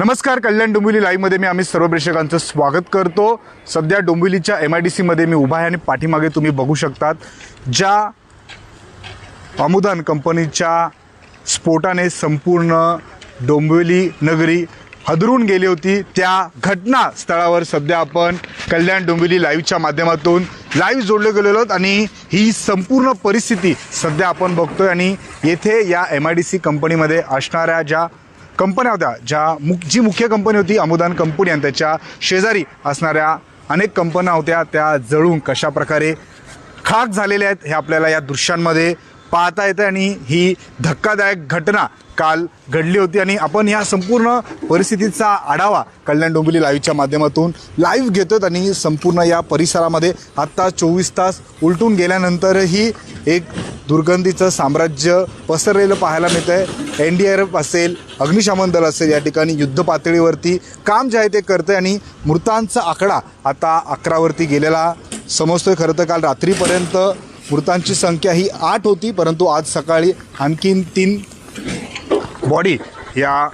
नमस्कार कल्याण डोंबिवली लाईव्हमध्ये मी आम्ही सर्व प्रेक्षकांचं स्वागत करतो. सध्या डोंबिवलीच्या एम आय डी सीमध्ये मी उभा आहे आणि पाठीमागे तुम्ही बघू शकतात ज्या अमुदान कंपनीच्या स्फोटाने संपूर्ण डोंबिवली नगरी हदरून गेली होती. त्या घटना स्थळावर सध्या आपण कल्याण डोंबिवली लाईव्हच्या माध्यमातून लाईव्ह जोडले गेलेलो आहोत आणि ही संपूर्ण परिस्थिती सध्या आपण बघतोय आणि येथे या एम आय डी सी कंपनीमध्ये असणाऱ्या ज्या कंपन्या होत्या ज्या मुख जी मुख्य कंपनी होती अमुदान कंपनी आणि त्याच्या शेजारी असणाऱ्या अनेक कंपन्या होत्या त्या जळून कशा प्रकारे खाक झालेल्या आहेत हे आपल्याला या दृश्यांमध्ये पाहता येतं आणि ही धक्कादायक घटना काल घडली होती. आणि आपण या संपूर्ण परिस्थितीचा आढावा कल्याण डोंबिवली लाईव्हच्या माध्यमातून लाईव्ह घेतो आणि संपूर्ण या परिसरामध्ये आत्ता चोवीस तास उलटून गेल्यानंतरही एक दुर्गंधीचं साम्राज्य पसरलेलं पाहायला मिळतं आहे एन डी आर एफ असेल अग्निशमन दल असेल या ठिकाणी युद्ध पातळीवरती काम जे आहे ते करतं आणि मृतांचा आकडा आता अकरावरती गेलेला समजतोय. खरं तर काल रात्रीपर्यंत मृतांची संख्या ही आठ होती परंतु आज सकाळी आणखीन तीन बॉडी या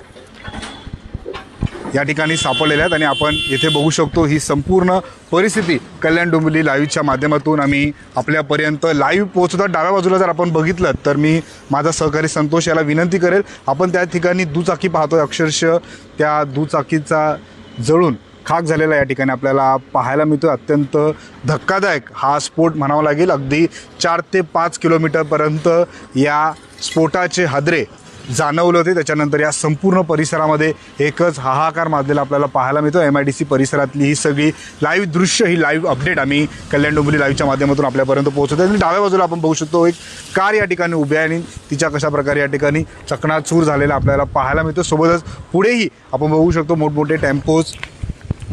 या ठिकाणी सापडलेल्या आहेत आणि आपण येथे बघू शकतो ही संपूर्ण परिस्थिती कल्याण डोंबिवली लाईव्हच्या माध्यमातून आम्ही आपल्यापर्यंत लाईव्ह पोहोचतात डाव्या बाजूला जर आपण बघितलं तर मी माझा सहकारी संतोष याला विनंती करेल आपण त्या ठिकाणी दुचाकी पाहतोय. अक्षरशः त्या दुचाकीचा जळून खाक झालेला या ठिकाणी आपल्याला पाहायला मिळतो अत्यंत धक्कादायक हा स्फोट म्हणावा लागेल. अगदी चार ते पाच किलोमीटरपर्यंत या स्फोटाचे हादरे जाणवलं होते. त्याच्यानंतर या संपूर्ण परिसरामध्ये एकच हाहाकार माजलेला आपल्याला पाहायला मिळतो. एम आय डी सी परिसरातली ही सगळी लाईव्ह दृश्य ही लाईव्ह अपडेट आम्ही कल्याण डोंबिवली लाईव्हच्या माध्यमातून आपल्यापर्यंत पोहोचतो आणि डाव्या बाजूला आपण बघू शकतो एक कार या ठिकाणी उभी आहे आणि तिच्या कशा प्रकारे या ठिकाणी चकणाचूर झालेला आपल्याला पाहायला मिळतो. सोबतच पुढेही आपण बघू शकतो मोठमोठे टेम्पोज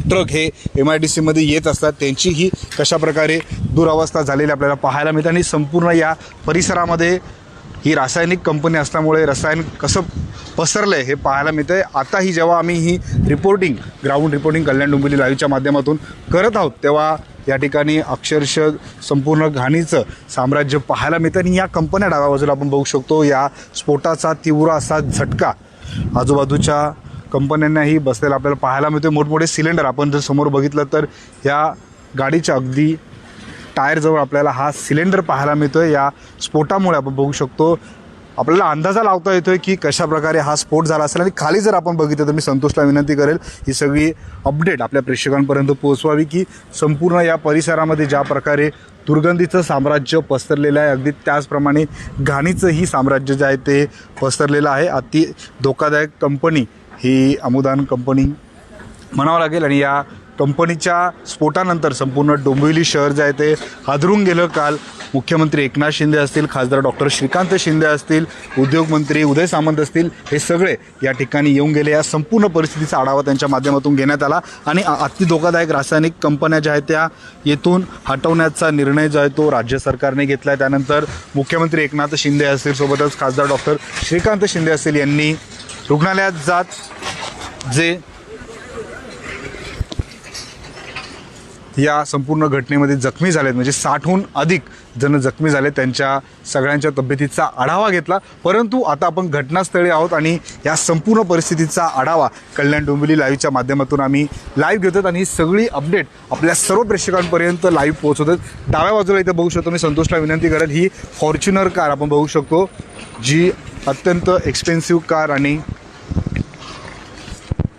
ट्रक हे एम आय डी सीमध्ये येत असतात. त्यांचीही कशा प्रकारे दुरावस्था झालेली आपल्याला पाहायला मिळते आणि संपूर्ण या परिसरामध्ये ही रासायनिक कंपनी असल्यामुळे रसायन कसं पसरलं आहे हे पाहायला मिळतं आहे आताही जेव्हा आम्ही ही reporting ground reporting Kalyan Dombivli लाईव्हच्या माध्यमातून करत आहोत तेव्हा या ठिकाणी अक्षरशः संपूर्ण घाणीचं साम्राज्य पाहायला मिळतं आणि या कंपन्या डाव्या बाजूला आपण बघू शकतो या स्फोटाचा तीव्र असा झटका आजूबाजूच्या कंपन्यांनाही बसलेला आपल्याला पाहायला मिळतो मोठमोठे सिलेंडर आपण जर समोर बघितलं तर ह्या गाडीच्या अगदी टायरजवळ आपल्याला हा सिलेंडर पाहायला मिळतो आहे या स्फोटामुळे आपण बघू शकतो. आपल्याला अंदाजा लावता येतोय की कशा प्रकारे हा स्फोट झाला असेल आणि खाली जर आपण बघितलं तर मी संतोषला विनंती करेल ही सगळी अपडेट आपल्या प्रेक्षकांपर्यंत पोहोचवावी की संपूर्ण या परिसरामध्ये ज्या प्रकारे दुर्गंधीचं साम्राज्य पसरलेलं आहे अगदी त्याचप्रमाणे घाणीचंही साम्राज्य जे आहे ते पसरलेलं आहे. अति धोकादायक कंपनी ही अमुदान कंपनी म्हणावं लागेल आणि या कंपनीच्या स्फोटानंतर संपूर्ण डोंबिवली शहर जे आहे ते हादरून गेलं. काल मुख्यमंत्री एकनाथ शिंदे असतील खासदार डॉक्टर श्रीकांत शिंदे असतील उद्योगमंत्री उदय सामंत असतील हे सगळे या ठिकाणी येऊन गेले. या संपूर्ण परिस्थितीचा आढावा त्यांच्या माध्यमातून घेण्यात आला आणि अति धोकादायक रासायनिक कंपन्या ज्या आहेत त्या येथून हटवण्याचा निर्णय जो आहे तो राज्य सरकारने घेतला आहे त्यानंतर मुख्यमंत्री एकनाथ शिंदे असतील सोबतच खासदार डॉक्टर श्रीकांत शिंदे असतील यांनी रुग्णालयात जात जे या संपूर्ण घटनेमध्ये जखमी झालेत म्हणजे साठहून अधिक जण जखमी झाले त्यांच्या सगळ्यांच्या तब्येतीचा आढावा घेतला. परंतु आता आपण घटनास्थळी आहोत आणि या संपूर्ण परिस्थितीचा आढावा कल्याण डोंबिवली लाईव्हच्या माध्यमातून आम्ही लाईव्ह घेतो आणि ही सगळी अपडेट आपल्या सर्व प्रेक्षकांपर्यंत लाईव्ह पोहोचवतात डाव्या बाजूला इथं बघू शकतो मी संतोषला विनंती करेल ही फॉर्च्युनर कार आपण बघू शकतो जी अत्यंत एक्सपेन्सिव्ह कार आणि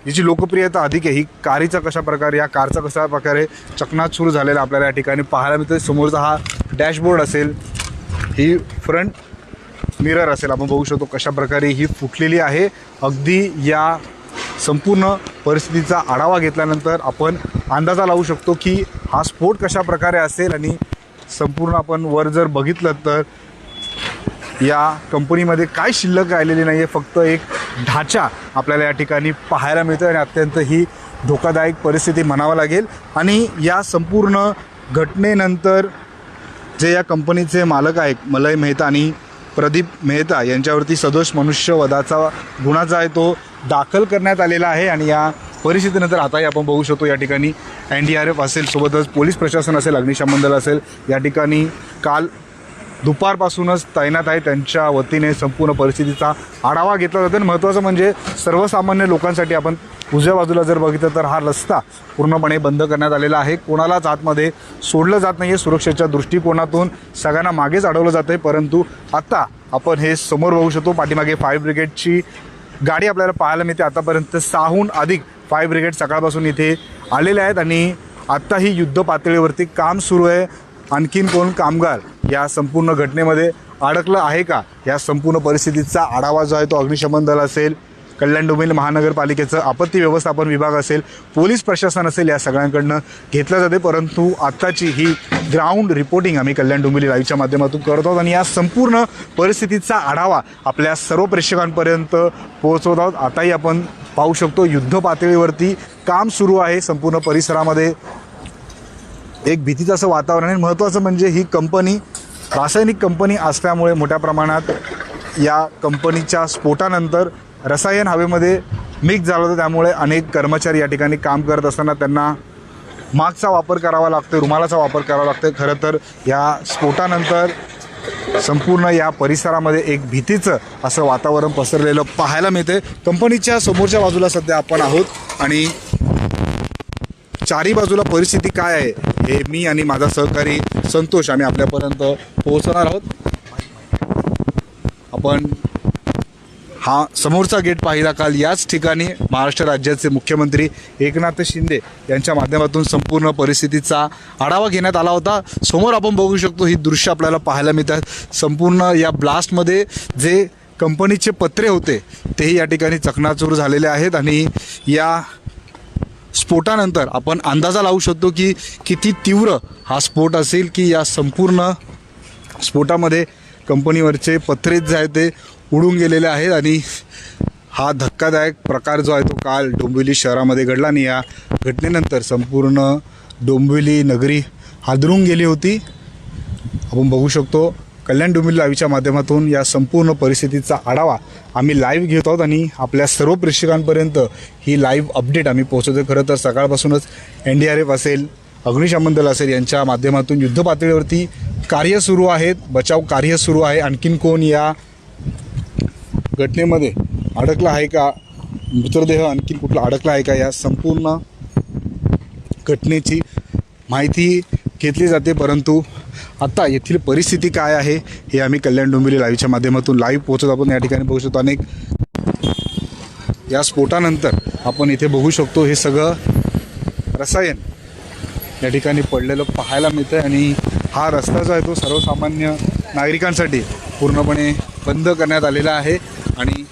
याची लोकप्रियता अधिक आहे ही कारीचा कशा प्रकारे या कारचा कशा प्रकारे चकनात सुरू झालेला आपल्याला या ठिकाणी पाहायला मिळतं समोरचा हा डॅशबोर्ड असेल ही फ्रंट मिरर असेल. आपण बघू शकतो कशा प्रकारे ही फुटलेली आहे. अगदी या संपूर्ण परिस्थितीचा आढावा घेतल्यानंतर आपण अंदाजा लावू शकतो की हा स्फोट कशा प्रकारे असेल आणि संपूर्ण आपण वर जर बघितलं तर या कंपनीमध्ये काय शिल्लक राहिलेली नाही आहे फक्त एक ढाचा आपल्याला या ठिकाणी पाहायला मिळतो आणि अत्यंत ही धोकादायक परिस्थिती म्हणावं लागेल. आणि या संपूर्ण घटनेनंतर जे या कंपनीचे मालक आहेत मलय मेहता आणि प्रदीप मेहता यांच्यावरती सदोष मनुष्यवधाचा गुन्हा जो आहे तो दाखल करण्यात आलेला आहे. आणि या परिस्थितीनंतर आताही आपण बघू शकतो या ठिकाणी एन डी आर एफ असेल सोबतच पोलीस प्रशासन असेल अग्निशमन दल असेल या ठिकाणी काल दुपारपासूनच तैनात आहे. त्यांच्या वतीने संपूर्ण परिस्थितीचा आढावा घेतला जातो. आणि महत्त्वाचं म्हणजे सर्वसामान्य लोकांसाठी आपण उजव्या बाजूला जर बघितलं तर हा रस्ता पूर्णपणे बंद करण्यात आलेला आहे. कोणालाच आतमध्ये सोडलं जात नाही आहे सुरक्षेच्या दृष्टिकोनातून सगळ्यांना मागेच अडवलं जातं आहे परंतु आता आपण हे समोर बघू शकतो. पाठीमागे फायर ब्रिगेडची गाडी आपल्याला पाहायला मिळते. आतापर्यंत सहाहून अधिक फायर ब्रिगेड सकाळपासून इथे आलेले आहेत. आणि आत्ताही युद्ध पातळीवरती काम सुरू आहे. आणखीन कोण कामगार या संपूर्ण घटनेमध्ये अडकलं आहे का? या संपूर्ण परिस्थितीचा आढावा जो आहे तो अग्निशमन दल असेल कल्याण डोंबिवली महानगरपालिकेचं आपत्ती व्यवस्थापन विभाग असेल पोलीस प्रशासन असेल या सगळ्यांकडनं घेतलं जाते. परंतु आत्ताची ही ग्राउंड रिपोर्टिंग आम्ही कल्याण डोंबिवली लाईव्हच्या माध्यमातून करत आहोत आणि या संपूर्ण परिस्थितीचा आढावा आपल्या सर्व प्रेक्षकांपर्यंत पोहोचवत आहोत. आताही आपण पाहू शकतो युद्ध पातळीवरती काम सुरू आहे. संपूर्ण परिसरामध्ये एक भीतीचं असं वातावरण आहे. महत्त्वाचं म्हणजे ही कंपनी रासायनिक कंपनी असल्यामुळे मोठ्या प्रमाणात या कंपनीच्या स्फोटानंतर रसायन हवेमध्ये मिक्स झालं होतं. त्यामुळे अनेक कर्मचारी या ठिकाणी काम करत असताना त्यांना मास्कचा वापर करावा लागतो रुमालाचा वापर करावा लागतो खरं तर या स्फोटानंतर संपूर्ण या परिसरामध्ये एक भीतीचं असं वातावरण पसरलेलं पाहायला मिळते कंपनीच्या समोरच्या बाजूला सध्या आपण आहोत आणि चारी बाजूला परिस्थिती काय आहे हे मी आणि माझा सहकारी संतोष आम्ही आपल्यापर्यंत पोहोचणार आहोत. आपण हा समोरचा गेट पाहिला काल याच ठिकाणी महाराष्ट्र राज्याचे मुख्यमंत्री एकनाथ शिंदे यांच्या माध्यमातून संपूर्ण परिस्थितीचा आढावा घेण्यात आला होता. समोर आपण बघू शकतो ही दृश्य आपल्याला पाहायला मिळतात. संपूर्ण या ब्लास्टमध्ये जे कंपनीचे पत्रे होते तेही या ठिकाणी चकनाचूर झालेले आहेत आणि या स्फोटानंतर आपण अंदाजा लावू शकतो की किती तीव्र हा स्फोट असेल की या संपूर्ण स्फोटामध्ये कंपनीवरचे पत्रेच जे आहे ते उडून गेलेले आहेत आणि हा धक्कादायक प्रकार जो आहे तो काल डोंबिवली शहरामध्ये घडला आणि या घटनेनंतर संपूर्ण डोंबिवली नगरी हादरून गेली होती. आपण बघू शकतो कल्याण डोंबिवली लाईव्हच्या माध्यमातून या संपूर्ण परिस्थितीचा आढावा आम्ही लाईव्ह घेत आहोत आणि आपल्या सर्व प्रेक्षकांपर्यंत ही लाईव्ह अपडेट आम्ही पोहोचवतो खरं तर सकाळपासूनच एन डी आर एफ असेल अग्निशमन दल असेल यांच्या माध्यमातून युद्ध पातळीवरती कार्य सुरू आहेत बचाव कार्य सुरू आहे. आणखीन कोण या घटनेमध्ये अडकला आहे का? मृतदेह आणखीन कुठला अडकला आहे का? या संपूर्ण घटनेची माहिती घेतली जाते परंतु आत्ता येथील परिस्थिती काय आहे हे आम्ही कल्याण डोंबिवली लाईव्हच्या माध्यमातून लाईव्ह पोहोचत आपण या ठिकाणी बघू शकतो अनेक या स्फोटानंतर आपण इथे बघू शकतो हे सगळं रसायन या ठिकाणी पडलेलं पाहायला मिळतं आणि हा रस्ता जो आहे तो सर्वसामान्य नागरिकांसाठी पूर्णपणे बंद करण्यात आलेला आहे आणि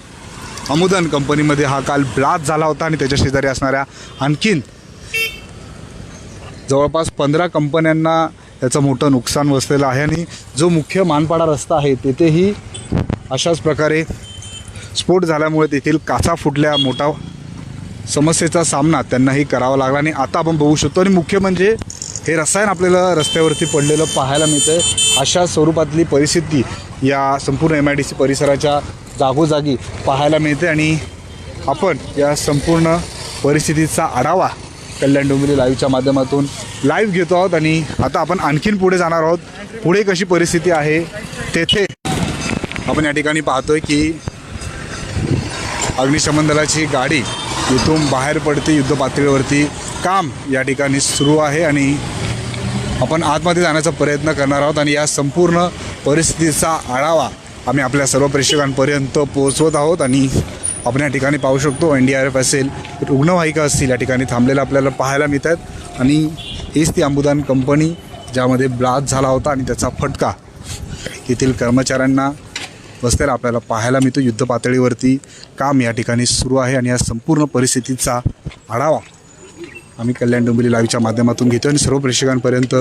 अमुदन कंपनीमध्ये हा काल ब्लास्ट झाला होता आणि त्याच्या शेजारी असणाऱ्या आणखीन जवळपास पंधरा कंपन्यांना त्याचं मोठं नुकसान बसलेलं आहे आणि जो मुख्य मानपाडा रस्ता आहे तेथेही अशाच प्रकारे स्फोट झाल्यामुळे तेथील काचा फुटल्या मोठा समस्येचा सामना त्यांनाही करावा लागला आणि आता आपण बघू शकतो. आणि मुख्य म्हणजे हे रसायन आपल्याला रस्त्यावरती पडलेलं पाहायला मिळतं अशा स्वरूपातली परिस्थिती या संपूर्ण एम आय डी सी परिसराच्या जागोजागी पाहायला मिळते आणि आपण या संपूर्ण परिस्थितीचा आढावा कल्याण डोंबिवली लाईव्हच्या माध्यमातून. लाईव्ह घेतो आहोत आणि आता आपण आणखीन पुढे जाणार आहोत. पुढे कशी परिस्थिती आहे तेथे आपण या ठिकाणी पाहतोय की अग्निशमन दलाची गाडी इथून बाहेर पडते युद्ध पातळीवरती काम या ठिकाणी सुरू आहे आणि आपण आतमध्ये जाण्याचा प्रयत्न करणार आहोत आणि या संपूर्ण परिस्थितीचा आढावा आम्ही आपल्या सर्व प्रेक्षकांपर्यंत पोहोचवत आहोत आणि आपण या ठिकाणी पाहू शकतो एन डी आर एफ असेल रुग्णवाहिका असतील या ठिकाणी थांबलेल्या आपल्याला पाहायला मिळतात. आणि हीच ती अंबुदान कंपनी ज्यामध्ये ब्लास्ट झाला होता आणि त्याचा फटका येथील कर्मचाऱ्यांना बसलेला आपल्याला पाहायला मिळतो. युद्ध पातळीवरती काम या ठिकाणी सुरू आहे आणि या संपूर्ण परिस्थितीचा आढावा आम्ही कल्याण डोंबिवली लाईव्हच्या माध्यमातून घेतो आणि सर्व प्रेक्षकांपर्यंत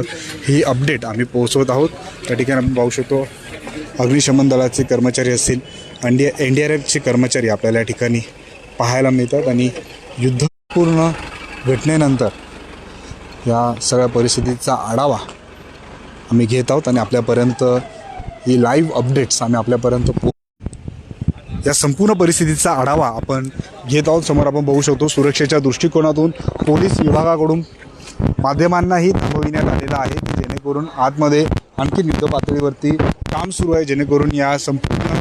ही अपडेट आम्ही पोहोचवत आहोत. त्या ठिकाणी आपण पाहू शकतो अग्निशमन दलाचे कर्मचारी असतील N D N D R एफचे कर्मचारी आपल्याला या ठिकाणी पाहायला मिळतात आणि युद्धपूर्ण घटनेनंतर या सगळ्या परिस्थितीचा आढावा आम्ही घेत आहोत आणि आपल्यापर्यंत ही लाईव्ह अपडेट्स आम्ही आपल्यापर्यंत पो या संपूर्ण परिस्थितीचा आढावा आपण घेत आहोत. समोर आपण बघू शकतो सुरक्षेच्या दृष्टिकोनातून पोलीस विभागाकडून माध्यमांनाही थांबविण्यात आलेलं आहे जेणेकरून आतमध्ये आणखी युद्ध पातळीवरती काम सुरू आहे जेणेकरून या संपूर्ण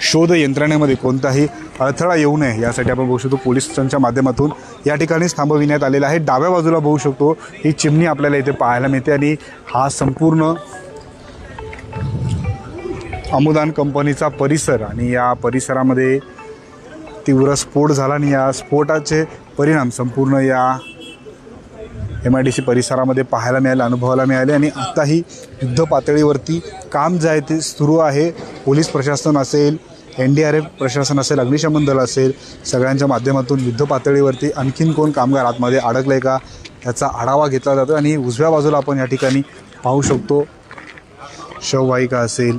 शोध यंत्रणेमध्ये कोणताही अडथळा येऊ नये यासाठी आपण बघू शकतो पोलिसांच्या माध्यमातून या ठिकाणीच थांबविण्यात आलेलं आहे. डाव्या बाजूला बघू शकतो ही चिमणी आपल्याला इथे पाहायला मिळते आणि हा संपूर्ण अमुदान कंपनीचा परिसर आणि या परिसरामध्ये तीव्र स्फोट झाला आणि या स्फोटाचे परिणाम संपूर्ण या एम आय डी सी परिसरामध्ये पाहायला मिळाले अनुभवायला मिळाले. आणि आत्ताही युद्ध पातळीवरती काम जे आहे ते सुरू आहे. पोलीस प्रशासन असेल एन डी आर एफ प्रशासन असेल अग्निशमन दल असेल सगळ्यांच्या माध्यमातून युद्ध पातळीवरती आणखीन कोण कामगार आतमध्ये अडकले आहे का याचा आढावा घेतला जातो आणि उजव्या बाजूला आपण या ठिकाणी पाहू शकतो शववाहिका असेल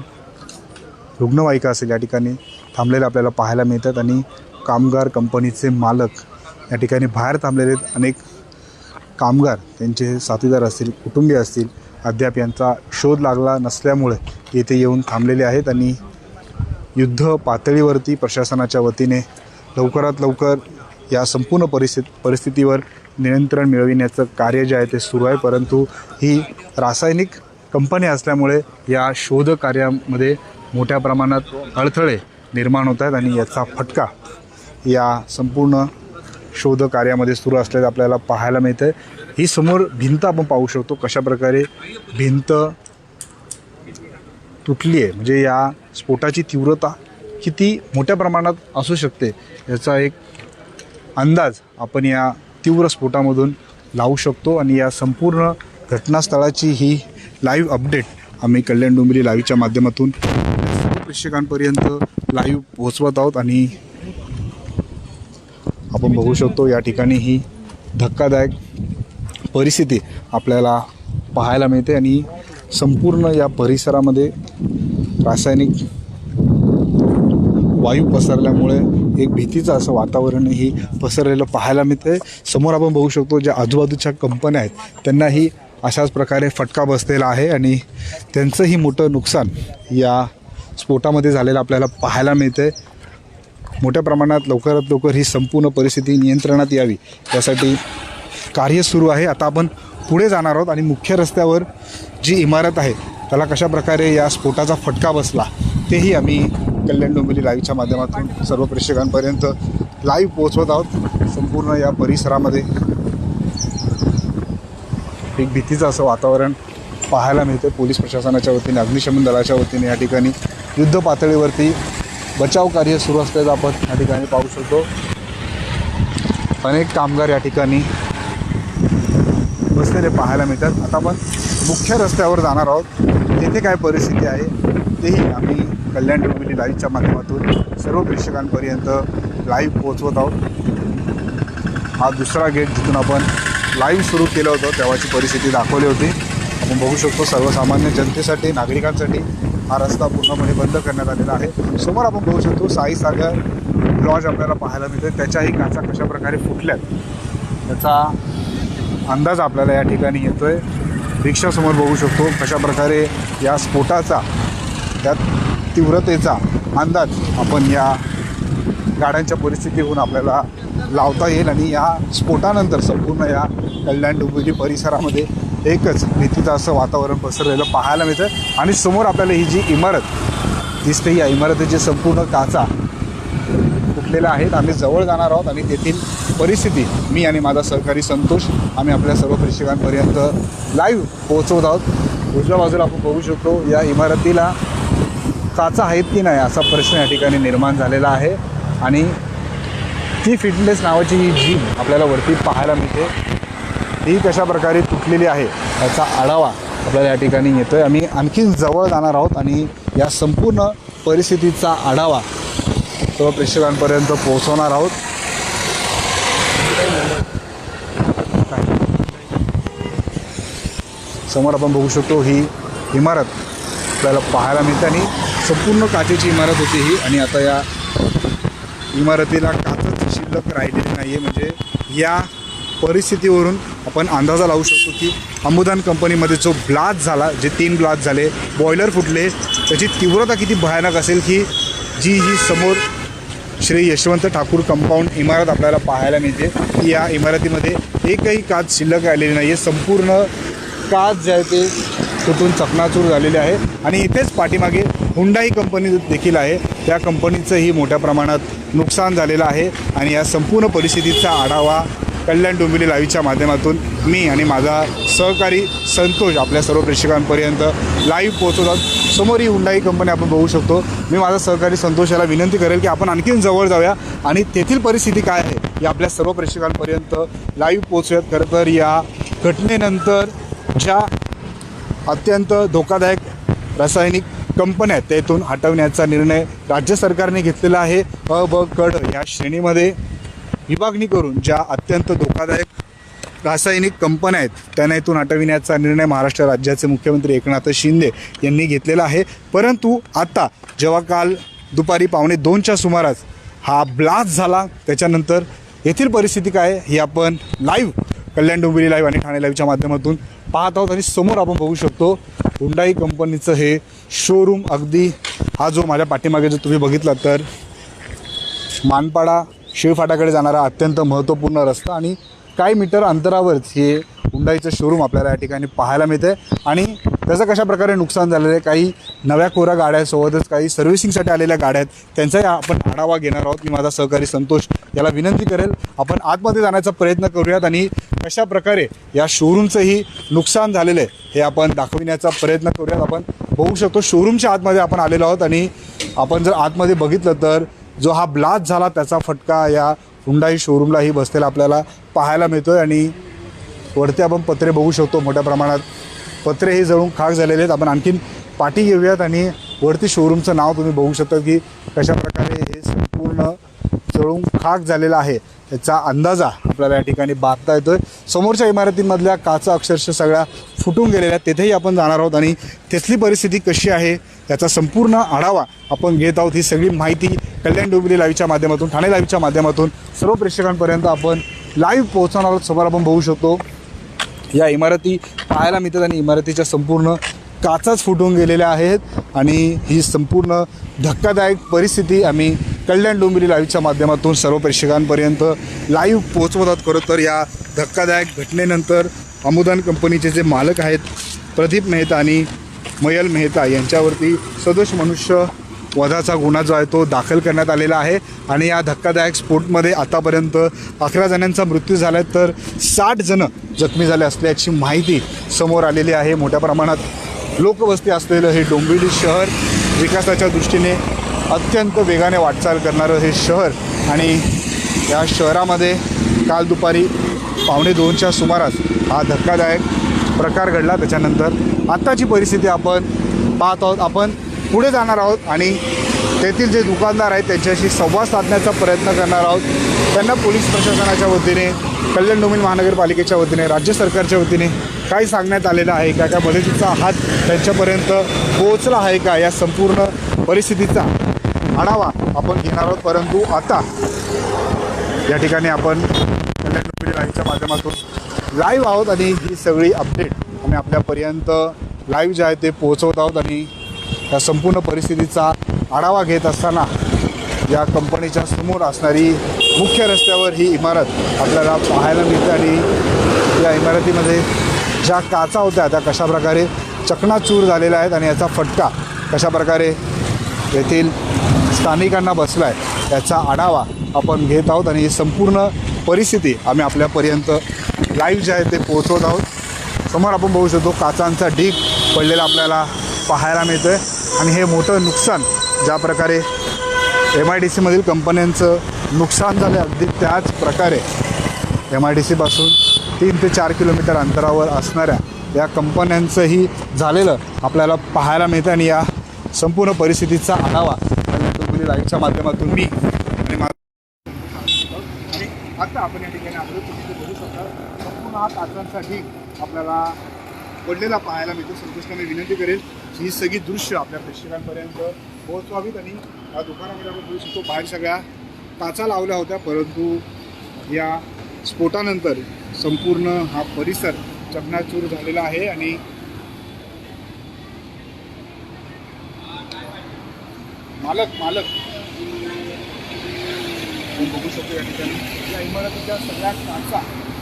रुग्णवाहिका असेल या ठिकाणी थांबलेले आपल्याला पाहायला मिळतात आणि कामगार कंपनीचे मालक या ठिकाणी बाहेर थांबलेले आहेत. अनेक कामगार त्यांचे साथीदार असतील कुटुंबीय असतील अद्याप यांचा शोध लागला नसल्यामुळे येथे येऊन थांबलेले आहेत आणि युद्ध पातळीवरती प्रशासनाच्या वतीने लवकरात लवकर या संपूर्ण परिस्थिती परिस्थितीवर नियंत्रण मिळविण्याचं कार्य जे आहे ते सुरू आहे. परंतु ही रासायनिक कंपनी असल्यामुळे या शोध कार्यामध्ये मोठ्या प्रमाणात अडथळे निर्माण होत आहेत आणि याचा फटका या संपूर्ण शोध कार्यामध्ये सुरू असल्याचं आपल्याला पाहायला मिळतं ही समोर भिंत आपण पाहू शकतो कशा प्रकारे भिंत तुटली आहे. म्हणजे या स्फोटाची तीव्रता किती मोठ्या प्रमाणात असू शकते याचा एक अंदाज आपण या तीव्र स्फोटामधून लावू शकतो. आणि या संपूर्ण घटनास्थळाची ही लाईव्ह अपडेट आम्ही कल्याण डोंबिवली लाईव्हच्या माध्यमातून सर्व प्रेक्षकांपर्यंत लाईव्ह पोहोचवत आहोत. आणि आपण बघू शकतो या ठिकाणी ही धक्कादायक परिस्थिती आपल्याला पाहायला मिळते आणि संपूर्ण या परिसरामध्ये रासायनिक वायू पसरल्यामुळे एक भीतीचं असं वातावरणही पसरलेलं पाहायला मिळते समोर आपण बघू शकतो ज्या आजूबाजूच्या कंपन्या आहेत त्यांनाही अशाच प्रकारे फटका बसलेला आहे आणि त्यांचंही मोठं नुकसान या स्फोटामध्ये झालेलं आपल्याला पाहायला मिळते मोठ्या प्रमाणात लवकरात लवकर ही संपूर्ण परिस्थिती नियंत्रणात यावी यासाठी कार्य सुरू आहे. आता आपण पुढे जाणार आहोत आणि मुख्य रस्त्यावर जी इमारत आहे त्याला कशा प्रकारे या स्फोटाचा फटका बसला तेही आम्ही कल्याण डोंबिवली लाईव्हच्या माध्यमातून सर्व प्रेक्षकांपर्यंत लाईव्ह पोहोचवत आहोत. संपूर्ण या परिसरामध्ये एक भीतीचं असं वातावरण पाहायला मिळतं. पोलीस प्रशासनाच्या वतीने अग्निशमन दलाच्या वतीने या ठिकाणी युद्ध पातळीवरती बचाव कार्य सुरू असल्याचं आपण या ठिकाणी पाहू शकतो. अनेक कामगार या ठिकाणी बसलेले पाहायला मिळतात. आता आपण मुख्य रस्त्यावर जाणार आहोत. तेथे काय परिस्थिती आहे तेही आम्ही कल्याण डोंबिवली लाईव्हच्या माध्यमातून सर्व प्रेक्षकांपर्यंत लाईव्ह पोहोचवत आहोत. हा दुसरा गेट जिथून आपण लाईव्ह सुरू केलं होतं तेव्हाची परिस्थिती दाखवली होती. आपण बघू शकतो सर्वसामान्य जनतेसाठी नागरिकांसाठी हा रस्ता पूर्णपणे बंद करण्यात आलेला आहे. समोर आपण बघू शकतो साई सागर लॉज आपल्याला पाहायला मिळते त्याच्याही काचा कशा प्रकारे फुटल्यात त्याचा अंदाज आपल्याला या ठिकाणी येतो आहे रिक्षासमोर बघू शकतो कशा प्रकारे या स्फोटाचा त्या तीव्रतेचा अंदाज आपण या गाड्यांच्या परिस्थितीहून आपल्याला लावता येईल आणि या स्फोटानंतर संपूर्ण या कल्याण डोंबिवली परिसरामध्ये एकच भीतीचं असं वातावरण पसरलेलं पाहायला मिळतं आणि समोर आपल्याला ही जी इमारत दिसते या इमारतीची संपूर्ण काचा फुटलेल्या आहेत. आम्ही जवळ जाणार आहोत आणि तेथील परिस्थिती. मी आणि माझा सहकारी संतोष आम्ही आपल्या सर्व प्रेक्षकांपर्यंत लाईव्ह पोहोचवत आहोत. उजव्या बाजूला आपण बघू शकतो या इमारतीला काचा आहेत की नाही असा प्रश्न या ठिकाणी निर्माण झालेला आहे. आणि ती फिटनेस नावाची ही जीम आपल्याला वरती पाहायला मिळते. ही कशा प्रकारे तुटलेली आहे याचा आढावा आपल्याला या ठिकाणी येतो आहे आम्ही आणखीन जवळ जाणार आहोत आणि या संपूर्ण परिस्थितीचा आढावा सर्व प्रेक्षकांपर्यंत पोहोचवणार आहोत. समोर आपण बघू शकतो ही इमारत. आपल्याला पाहायला मिळते आणि संपूर्ण काचेची इमारत होती ही. आणि आता या इमारतीला काचच शिल्लक राहिलेली नाही आहे म्हणजे या परिस्थितीवरून आपण अंदाजा लावू शकतो की अंबुदान कंपनीमध्ये जो ब्लास्ट झाला जे तीन ब्लास्ट झाले बॉयलर फुटले त्याची तीव्रता किती भयानक असेल की जी ही समोर श्री यशवंत ठाकूर कंपाऊंड इमारत आपल्याला पाहायला मिळते. की या इमारतीमध्ये एकही काच शिल्लक राहिलेली नाही आहे संपूर्ण काच जे आहे ते तुटून चकनाचूर झालेली आहे? आणि इथेच पाठीमागे हुंडाई कंपनी देखील आहे. त्या कंपनीचंही मोठ्या प्रमाणात नुकसान झालेलं आहे. आणि या संपूर्ण परिस्थितीचा आढावा कल्याण डोंबिवली लाईव्हच्या माध्यमातून मी आणि माझा सहकारी संतोष आपल्या सर्व प्रेक्षकांपर्यंत लाईव्ह पोहोचवतात समोर ही हुंडाई कंपनी आपण बघू शकतो. मी माझा सहकारी संतोष याला विनंती करेल की आपण आणखीन जवळ जाऊया. आणि तेथील परिस्थिती काय आहे या आपल्या सर्व प्रेक्षकांपर्यंत लाईव्ह पोहोचूयात. खरं तर या घटनेनंतर ज्या अत्यंत धोकादायक रासायनिक कंपन्या आहेत तेथून हटवण्याचा निर्णय राज्य सरकारने घेतलेला आहे. अ ब कड या श्रेणीमध्ये विभागणी करून ज्या अत्यंत धोकादायक रासायनिक कंपन्या आहेत त्यांना इथून हटविण्याचा निर्णय महाराष्ट्र राज्याचे मुख्यमंत्री एकनाथ शिंदे यांनी घेतलेला आहे. परंतु आता जेव्हा काल दुपारी पावणे दोनच्या सुमारास हा ब्लास्ट झाला त्याच्यानंतर येथील परिस्थिती काय ही आपण लाईव्ह कल्याण डोंबिवली लाईव्ह आणि ठाणे लाईव्हच्या माध्यमातून पाहत आहोत आणि समोर आपण बघू शकतो हुंडाई कंपनीचं हे शोरूम अगदी हा जो माझ्या पाठीमागे जर तुम्ही बघितला तर मानपाडा शिळफाटाकडे जाणारा अत्यंत महत्त्वपूर्ण रस्ता आणि काही मीटर अंतरावरच हे हुंडाईचं शोरूम आपल्याला या ठिकाणी पाहायला मिळतं आणि त्याचं कशा प्रकारे नुकसान झालेलं आहे काही नव्या कोऱ्या गाड्या सोबतच काही सर्व्हिसिंगसाठी आलेल्या गाड्या आहेत त्यांचाही आपण आढावा घेणार आहोत. मी माझा सहकारी संतोष याला विनंती करेल आपण आतमध्ये जाण्याचा प्रयत्न करूयात आणि कशा प्रकारे या शोरूमचंही नुकसान झालेलं आहे हे आपण दाखविण्याचा प्रयत्न करूयात. आपण बघू शकतो शोरूमच्या आतमध्ये आपण आलेलो आहोत आणि आपण जर आतमध्ये बघितलं तर जो हा ब्लास्ट झाला त्याचा फटका या हुंडाई शोरूमलाही बसलेला आपल्याला पाहायला मिळतो आहे आणि वरती आपण पत्रे बघू शकतो मोठ्या प्रमाणात. पत्रे हे जळून खाक झालेले आहेत. आपण आणखीन पाठी घेऊयात आणि वरती शोरूमचं नाव तुम्ही बघू शकता की कशा प्रकारे हे संपूर्ण जळून खाक झालेला आहे. याचा अंदाजा आपल्याला या ठिकाणी बांधता आहे समोरच्या इमारतींमधल्या काचा अक्षरशः सगळ्या फुटून गेलेल्या आहेत. तेथेही आपण जाणार आहोत आणि तिथली परिस्थिती कशी आहे याचा संपूर्ण आढावा आपण घेत आहोत. ही सगळी माहिती कल्याण डोंबिवली लाईव्हच्या माध्यमातून ठाणे लाईव्हच्या माध्यमातून सर्व प्रेक्षकांपर्यंत आपण लाईव्ह पोहोचवणार आहोत. समोर आपण बघू शकतो. या इमारती पाहायला मिळतात आणि इमारतीच्या संपूर्ण काचाच फुटून गेलेल्या आहेत आणि ही संपूर्ण धक्कादायक परिस्थिती आम्ही कल्याण डोंबिवली लाईव्हच्या माध्यमातून सर्व प्रेक्षकांपर्यंत लाईव्ह पोहोचवतात. खरं तर या धक्कादायक घटनेनंतर अमुदान कंपनीचे जे मालक आहेत प्रदीप मेहता आणि मयल मेहता यांच्यावरती सदोष मनुष्य वधाचा गुन्हा जो आहे तो दाखल करण्यात आलेला आहे. आणि या धक्कादायक स्फोटमध्ये आतापर्यंत अकरा जणांचा मृत्यू झाला आहे तर साठ जणं जखमी झाले असल्याची माहिती समोर आलेली आहे. मोठ्या प्रमाणात लोकवस्ती असलेलं हे डोंबिवली शहर विकासाच्या दृष्टीने अत्यंत वेगाने वाटचाल करणारं हे शहर. आणि या शहरामध्ये काल दुपारी पावणे दोनच्या सुमारास हा धक्कादायक प्रकार घडला. त्याच्यानंतर आत्ताची परिस्थिती आपण पाहत आहोत. आपण पुढे जाणार आहोत आणि तेथील जे दुकानदार आहेत त्यांच्याशी संवाद साधण्याचा प्रयत्न करणार आहोत. त्यांना पोलीस प्रशासनाच्या वतीने कल्याण डोंबिवली महानगरपालिकेच्या वतीने राज्य सरकारच्या वतीने काय सांगण्यात आलेलं आहे का काय मदतीचा हात त्यांच्यापर्यंत पोहोचला आहे का या संपूर्ण परिस्थितीचा आढावा आपण घेणार आहोत. परंतु आता या ठिकाणी आपण कल्याण डोंबिवली लाईव्हच्या माध्यमातून लाईव्ह आहोत आणि ही सगळी अपडेट आम्ही आपल्यापर्यंत लाईव्ह जे आहे ते पोहोचवत आहोत आणि या संपूर्ण परिस्थितीचा आढावा घेत असताना या कंपनीच्या समोर असणारी मुख्य रस्त्यावर ही इमारत आपल्याला पाहायला मिळते आणि या इमारतीमध्ये ज्या काचा होत्या त्या कशाप्रकारे चकनाचूर झालेल्या आहेत आणि याचा फटका कशाप्रकारे येथील स्थानिकांना बसला आहे याचा आढावा आपण घेत आहोत आणि ही संपूर्ण परिस्थिती आम्ही आपल्यापर्यंत लाईव्ह जे आहे ते पोहोचवत आहोत. समोर आपण बघू शकतो काचांचा ढीग पडलेला आपल्याला पाहायला मिळतं आहे आणि हे मोठं नुकसान ज्या प्रकारे एम आय डी सीमधील कंपन्यांचं नुकसान झालं अगदी त्याच प्रकारे एम आय डी सीपासून तीन ते चार किलोमीटर अंतरावर असणाऱ्या या कंपन्यांचंही झालेलं आपल्याला पाहायला मिळतं आणि या संपूर्ण परिस्थितीचा आढावा तुम्ही लाईव्हच्या माध्यमातून मी आणि आता आपण या ठिकाणी आलो तुम्ही बघू शकता संपूर्ण हा तासांसाठी आपल्याला पडलेला पाहायला मिळतो. संतोषला मी विनंती करेल ही सगळी दृश्य आपल्या प्रेक्षकांपर्यंत पोहोचवावीत आणि या दुकानामध्ये आपण बघू शकतो बाहेर सगळ्या काचा लावल्या होत्या परंतु या स्फोटानंतर संपूर्ण हा परिसर चकनाचूर झालेला आहे आणि मालक मालक. आपण बघू शकतो या ठिकाणी. या इमारतीच्या सगळ्या काचा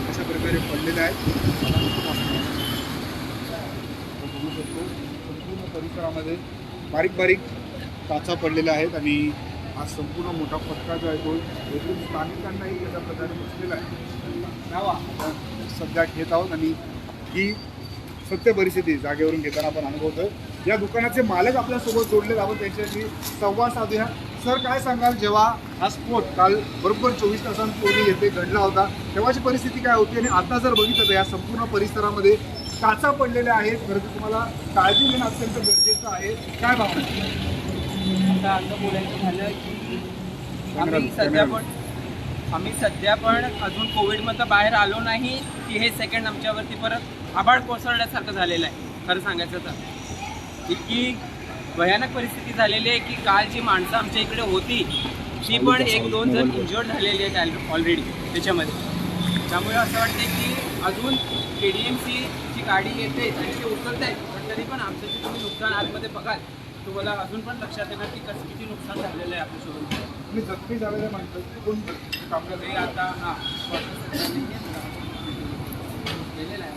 अशा प्रकारे पडलेल्या आहेत आपण बघू शकतो शकतो संपूर्ण परिसरामध्ये बारीक बारीक काचा पडलेल्या आहेत आणि हा संपूर्ण मोठा फटका जो आहे तो येथील स्थानिकांनाही त्याच्या प्रकारे बसलेला आहे. नावा आपण सध्या घेत आहोत आणि ही सत्य परिस्थिती जागेवरून घेताना आपण अनुभवतो या दुकानाचे मालक आपल्यासोबत जोडले आपण त्यांच्याशी संवाद साधूया. सर काय सांगाल? जेव्हा हा स्फोट काल बरोबर चोवीस तासांपूर्वी येथे घडला होता तेव्हाची परिस्थिती काय होती? आणि आता जर बघितलं तर या संपूर्ण परिसरामध्ये काचा पडलेल्या आहेत. परंतु तुम्हाला काळजी घेणं अत्यंत गरजेचं आहे. काय भावना असं बोलायचं झालं की आम्ही सध्या पण आम्ही सध्या पण अजून कोविडमधनं बाहेर आलो नाही की हे सेकंड आमच्यावरती परत आबाळ कोसळल्यासारखं झालेलं आहे. खरं सांगायचं तर. इतकी भयानक परिस्थिती झालेली आहे की काल जी माणसं आमच्या इकडे होती ती पण एक दोन जण इंजर्ड झालेली आहेत ऑलरेडी त्याच्यामध्ये. त्यामुळे असं वाटतं की अजून के डी एम सीची गाडी येते आणि ते उचलत आहेत पण तरी पण आमचं जे तुम्ही नुकसान आतमध्ये बघाल. तुम्हाला अजून पण लक्षात येणार की कसं किती नुकसान झालेलं आहे आपल्या शोरूमचं तुम्ही जखमी झालेल्या माणसं कोण आपल्याला ते आता हां गेलेलं आहे.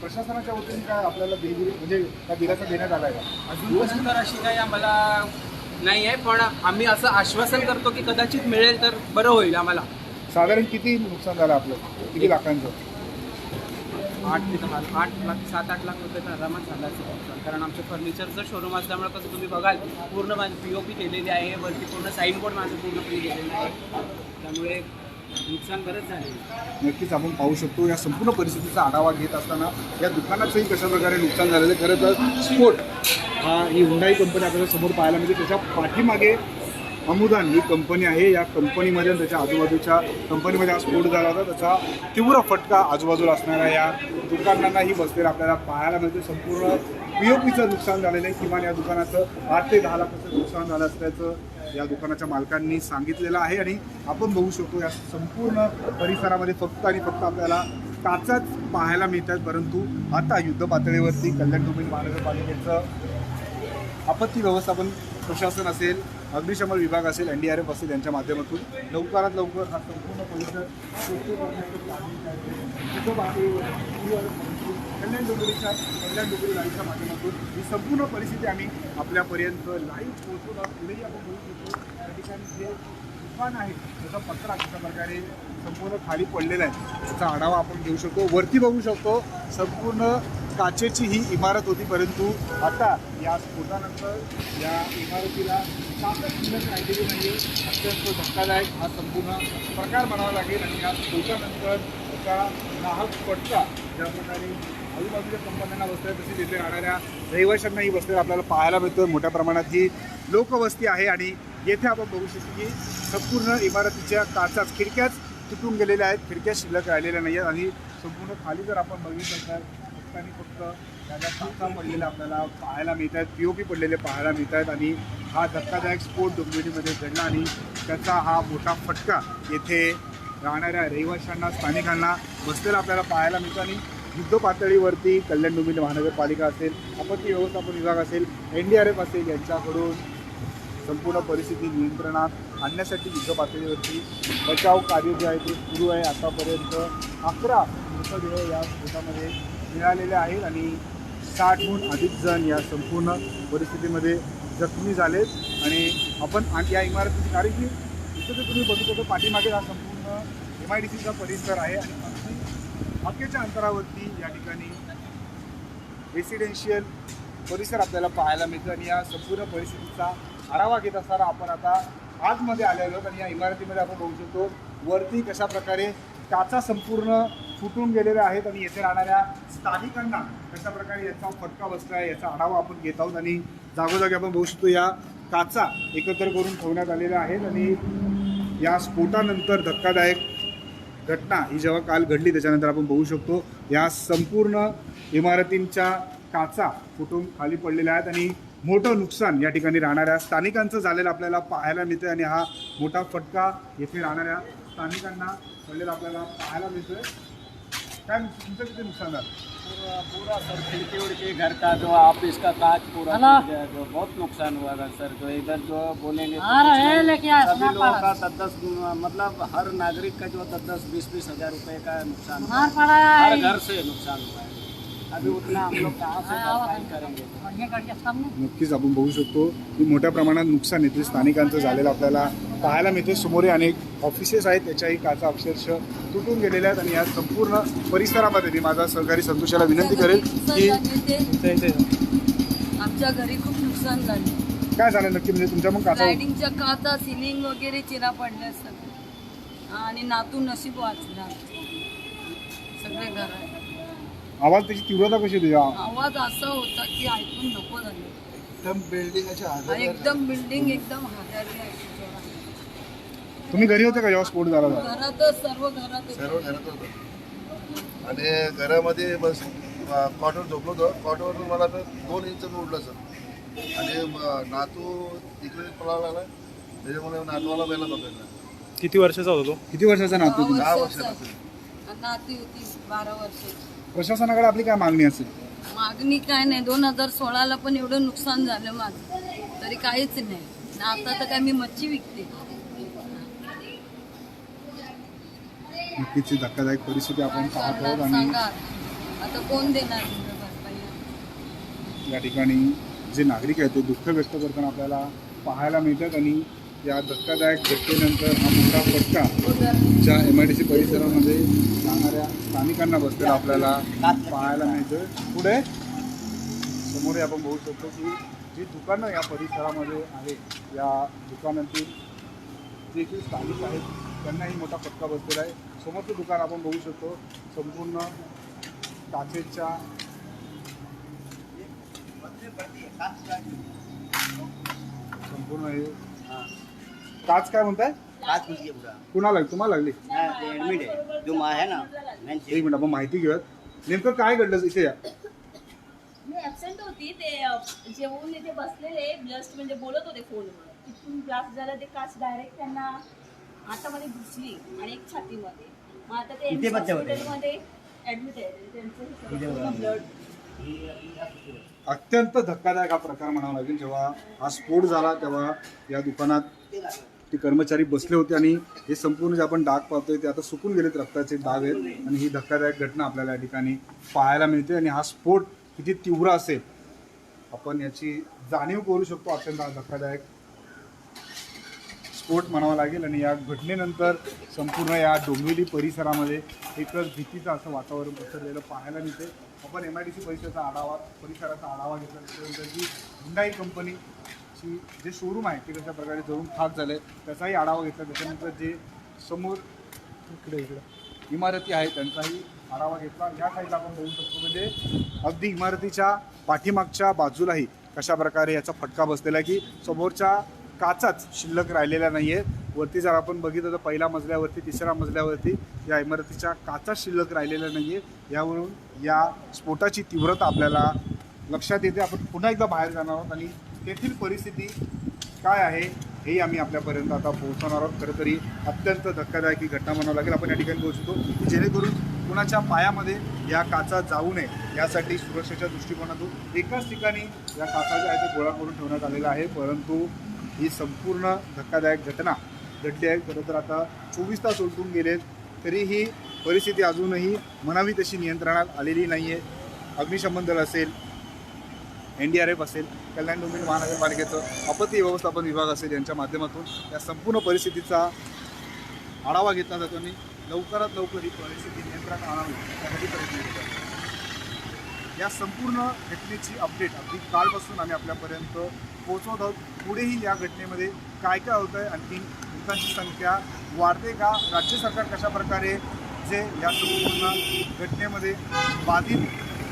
प्रशासनाच्या वतीने काय आपल्याला देगिरी म्हणजे काय दिलासा देण्यात आला आहे का अजूनपासून तर अशी काही आम्हाला नाही आहे पण आम्ही असं आश्वासन करतो की कदाचित मिळेल तर बरं होईल आम्हाला. साधारण किती नुकसान झालं आपलं? किती लाखांचं? आठ ते दहा आठ लाख सात आठ लाख रुपये आरामात झाला असेल. नुकसान. कारण आमचं फर्निचरचं शोरूम असल्यामुळे कसं तुम्ही बघाल पूर्ण माझी पी ओ पी केलेली आहे वरती पूर्ण साईन बोर्ड माझं पूर्णपणे केलेलं आहे. त्यामुळे नुकसान बरंच झाले. आहे नक्कीच आपण पाहू शकतो या संपूर्ण परिस्थितीचा आढावा घेत असताना या दुकानाचंही कशा प्रकारे नुकसान झालेलं आहे? खरं तर स्फोट हा ही हुंडाई कंपनी आपल्याला समोर पाहायला मिळते. त्याच्या पाठीमागे अमुदान ही कंपनी आहे. या कंपनीमध्ये आणि त्याच्या आजूबाजूच्या कंपनीमध्ये हा स्फोट झाला होता. त्याचा तीव्र फटका आजूबाजूला असणाऱ्या या दुकानांनाही बसलेला आपल्याला पाहायला मिळते. संपूर्ण पी ओ पीचं नुकसान झालेलं आहे. किमान या दुकानाचं आठ ते दहा लाखाचं नुकसान झालं असल्याचं या दुकानाच्या मालकांनी सांगितलेलं आहे. आणि आपण बघू शकतो या संपूर्ण परिसरामध्ये फक्त आणि फक्त आपल्याला काचाच पाहायला मिळतात. परंतु आता युद्ध पातळीवरती कल्याण डोंबिवली महानगरपालिकेचं आपत्ती व्यवस्थापन प्रशासन असेल अग्निशमन विभाग असेल एन डी आर एफ असेल यांच्या माध्यमातून लवकरात लवकर हा संपूर्ण परिसर कल्याण डोंबिवलीच्या कल्याण डोंबिवली लाईव्हच्या माध्यमातून ही संपूर्ण परिस्थिती आम्ही आपल्यापर्यंत लाईव्ह पोहोचवत पुढेही आपण बघू शकतो. त्या ठिकाणी जे दुकान आहे त्याचा पत्र अशा प्रकारे संपूर्ण खाली पडलेला आहे. त्याचा आढावा आपण घेऊ शकतो. वरती बघू शकतो. संपूर्ण काचेची ही इमारत होती परंतु आता या स्फोटानंतर या इमारतीला ताकद शिल्लक राहिलेली नाही अत्यंत धक्कादायक हा संपूर्ण प्रकार म्हणावा लागेल. आणि या स्फोटानंतर एका नाहक पटका ज्या प्रकारे आजूबाजूच्या कंपन्यांना आहे तसेच तिथे राहणाऱ्या रहिवाशांनाही बसलेलं आपल्याला पाहायला मिळतं. मोठ्या प्रमाणात ही लोकवस्ती आहे आणि येथे आपण बघू शकतो की संपूर्ण इमारतीच्या काचाच खिडक्याच तुटून गेलेल्या आहेत. खिडक्या शिल्लक राहिलेल्या नाही आहेत आणि संपूर्ण खाली जर आपण बघितलं तर फक्त फक्त त्याच्या काचा पडलेल्या आपल्याला पाहायला मिळत आहेत पी ओ पी पडलेले पाहायला मिळत आहेत आणि हा धक्कादायक स्फोट डोंबिवलीमध्ये घडला आणि त्याचा हा मोठा फटका येथे राहणाऱ्या रहिवाशांना स्थानिकांना बसलेला आपल्याला पाहायला मिळतो आणि युद्ध पातळीवरती कल्याण डोंबिवली महानगरपालिका असेल आपत्ती व्यवस्थापन विभाग असेल एन डी आर एफ असेल यांच्याकडून संपूर्ण परिस्थिती नियंत्रणात आणण्यासाठी युद्ध पातळीवरती बचाव कार्य जे आहे ते सुरू आहे. आतापर्यंत अकरा मृतदेह या स्फोटामध्ये मिळालेले आहेत आणि साठहून अधिक जण या संपूर्ण परिस्थितीमध्ये जखमी झालेत. आणि आपण आणि या इमारतीची कारण की इथं जर तुम्ही बघू शकतो पाठीमागे हा संपूर्ण एम आय डी सीचा परिसर आहे आणि अगदी हक्केच्या अंतरावरती या ठिकाणी रेसिडेन्शियल परिसर आपल्याला पाहायला मिळतं. आणि या संपूर्ण परिस्थितीचा आढावा घेत असताना आपण आता आतमध्ये आलेलो आहोत आणि या इमारतीमध्ये आपण बघू शकतो वरती कशा प्रकारे काचा संपूर्ण फुटून गेलेल्या आहेत. आणि येथे राहणाऱ्या स्थानिकांना कशा प्रकारे याचा फटका बसला आहे याचा आढावा आपण घेत आहोत आणि जागोजागी आपण बघू शकतो या काचा एकत्र करून ठेवण्यात आलेल्या आहेत आणि या स्फोटानंतर धक्कादायक घटना ही जेव्हा काल घडली त्याच्यानंतर आपण बघू शकतो या संपूर्ण इमारतींच्या काचा फुटून खाली पडलेल्या आहेत आणि मोठं नुकसान या ठिकाणी राहणाऱ्या स्थानिकांचं झालेलं आपल्याला पाहायला मिळतं आणि हा मोठा फटका येथे राहणाऱ्या स्थानिकांना पडलेला आपल्याला पाहायला मिळतोय. काय तुमचं किती नुकसान झालं? पूरा सर खिड़की उड़की घर का जो ऑफ़िस का कांच पूरा गया जो बहुत नुकसान हुआ था सर जो इधर जो बोलेंगे तो सभी लोगों का दस दस मतलब हर नागरिक का जो दस दस बीस बीस हज़ार रुपए का नुकसान हर घर से नुकसान हुआ है। अभी उतना हम लोग कहाँ से भरपाई करेंगे। नक्कीच आपण बघू शकतो की मोठ्या प्रमाणात नुकसान येथे स्थानिकांचं झालेलं आपल्याला पाहायला मिळते समोर अनेक ऑफिसेस आहेत त्याच्याही काचा अक्षरशः तुटून गेलेल्या आहेत आणि या संपूर्ण परिसरामध्ये मी माझा सहकारी संतोषाला विनंती करेल की आमच्या घरी खूप नुकसान झाले. काय झालं नक्की? म्हणजे तुमच्या मग काचा लायटिंगच्या काचा सिलिंग वगैरे चिरा पडल्या सगळे आणि नातू नशीब वाचला सगळे घर आवाज त्याची तीव्रता कशी होती? आवाज असा होता की ऐकून नको झालं. एकदम बिल्डिंगाच्या आणि एकदम बिल्डिंग एकदम आहे. तुम्ही घरी होते का जेव्हा स्फोट झाला? होता? घरातच सर्व घरात सर्व घरात होतं. आणि घरामध्ये बस कॉटवर झोपलो होतो. कॉटवरून मला तर दोन इंच उडलं सर आणि म- नातू इकडे पळायला लागला त्याच्यामुळे नातवाला पहिला पकडला किती वर्षाचा होता तो? किती वर्षाचा नातू? तुम्ही दहा वर्षाचा. वर्षाचा. नाती होती बारा वर्षाची. प्रशासनाकडे आपली काय मागणी असेल? मागणी काय नाही. दोन हजार सोळाला पण एवढं नुकसान झालं माझं. तरी काहीच नाही. आता तर काय मी मच्छी विकते. नक्कीच धक्कादायक परिस्थिती आपण पाहत आहोत आणि सांगा. आता कोण देणार एवढं भरपाई या ठिकाणी जे नागरिक आहेत ते दुःख व्यक्त करताना आपल्याला पाहायला मिळतात आणि या धक्कादायक घटनेनंतर हा मोठा फटका ज्या एम आय डी सी परिसरामध्ये जाणाऱ्या स्थानिकांना बसलेला आपल्याला पाहायला मिळतं पुढे समोर आपण बघू शकतो की जी दुकानं या परिसरामध्ये आहेत या दुकानातील जे काही स्थानिक आहेत त्यांनाही मोठा फटका बसलेला आहे. समोरचं दुकान आपण बघू शकतो संपूर्ण काचेच्या संपूर्ण हे काच काय म्हणताय? मुझे पूरा कुणाला लागली? तुम्हाला लागली? एडमिट है जो माँ है ना एक मिनिट आपण माहिती घेऊयात. नेमकं काय घडलं इथे या? मी ऍबसेंट होती ते अ, जेवून इथे बसलेले जस्ट म्हणजे बोलत होते फोनवर. तिथून ब्लास्ट झालं ते काच डायरेक्ट त्यांना हातामध्ये घुसली आणि एक छातीमध्ये. मग आता ते किती बच्चे होते? हॉस्पिटलमध्ये ऍडमिट आहे. त्यांचं ब्लड अत्यंत धक्कादायक हा प्रकार म्हणावा लागेल जेव्हा हा स्फोट झाला तेव्हा या दुकानात ते कर्मचारी बसले होते आणि हे संपूर्ण जे आपण डाग पाहतोय ते आता सुकून गेलेत रक्ताचे डाग आहेत आणि ही धक्कादायक घटना आपल्याला या ठिकाणी पाहायला मिळते आणि हा स्फोट किती तीव्र असेल आपण याची जाणीव करू शकतो अत्यंत हा धक्कादायक स्फोट म्हणावा लागेल. आणि या घटनेनंतर संपूर्ण या डोंबिवली परिसरामध्ये एकच भीतीचं असं वातावरण पसरलेलं पाहायला मिळते. आपण एम आय डी सी परिसराचा आढावा परिसराचा आढावा घेतला. त्यानंतर जी हुंडाई कंपनीची जे शोरूम आहे ते कशा प्रकारे जळून खाक झालं त्याचाही आढावा घेतला. त्याच्यानंतर जे समोर इकडे इकडे. इमारती आहेत त्यांचाही आढावा घेतला. या साईडला आपण बघू शकतो म्हणजे अगदी इमारतीच्या पाठीमागच्या बाजूलाही कशा प्रकारे याचा फटका बसलेला आहे की समोरच्या काचाच शिल्लक राहिलेल्या नाही आहे वरती जर आपण बघितलं तर पहिल्या मजल्यावरती तिसऱ्या मजल्यावरती या इमारतीच्या काचाच शिल्लक राहिलेल्या नाही आहे यावरून या स्फोटाची तीव्रता आपल्याला लक्षात येते. आपण पुन्हा एकदा बाहेर जाणार आहोत आणि तेथील परिस्थिती काय आहे हेही आम्ही आपल्यापर्यंत आता पोहोचवणार आहोत. खरं तरी अत्यंत धक्कादायक ही घटना म्हणावं लागेल. आपण या ठिकाणी पोहोचतो की जेणेकरून कुणाच्या पायामध्ये या काचा जाऊ नये यासाठी सुरक्षेच्या दृष्टिकोनातून एकाच ठिकाणी या काचा ज्या आहेत ते गोळा करून ठेवण्यात आलेला आहे. परंतु ही संपूर्ण धक्कादायक घटना घडली आहे. खरं तर आता चोवीस तास उलटून गेलेत तरीही परिस्थिती अजूनही म्हणावी तशी नियंत्रणात आलेली नाही आहे अग्निशमन दल असेल एन डी आर एफ असेल कल्याण डोंबिवली महानगरपालिकेचं आपत्ती व्यवस्थापन विभाग असेल यांच्या माध्यमातून या संपूर्ण परिस्थितीचा आढावा घेतला जातो आणि लवकरात लवकर ही परिस्थिती नियंत्रणात आणावी यासाठी प्रयत्न केला या संपूर्ण घटनेची अपडेट अगदी कालपासून आम्ही आपल्यापर्यंत पोहोचवत आहोत. पुढेही या घटनेमध्ये काय काय होतं आहे आणखी मृतांची संख्या वाढते का? राज्य सरकार कशा प्रकारे जे या संपूर्ण घटनेमध्ये बाधित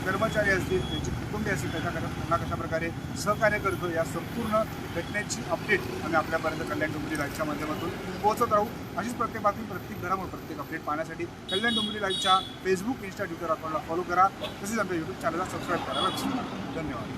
कर्मचारी असतील त्यांची कुटुंबे असतील त्यांना कशा त्यांना कशाप्रकारे सहकार्य करतो या संपूर्ण घटनेची अपडेट आम्ही आपल्यापर्यंत कल्याण डोंबरी लाईव्हच्या माध्यमातून पोहोचत राहू. अशीच प्रत्येक बातमी प्रत्येक घरामुळे प्रत्येक अपडेट पाहण्यासाठी कल्याण डोंबरी लाईव्हच्या फेसबुक इंस्टा ट्विटर अकाउंटला फॉलो करा. तसेच आमच्या यूट्यूब चॅनलला सबस्क्राईब करा. विसरू धन्यवाद.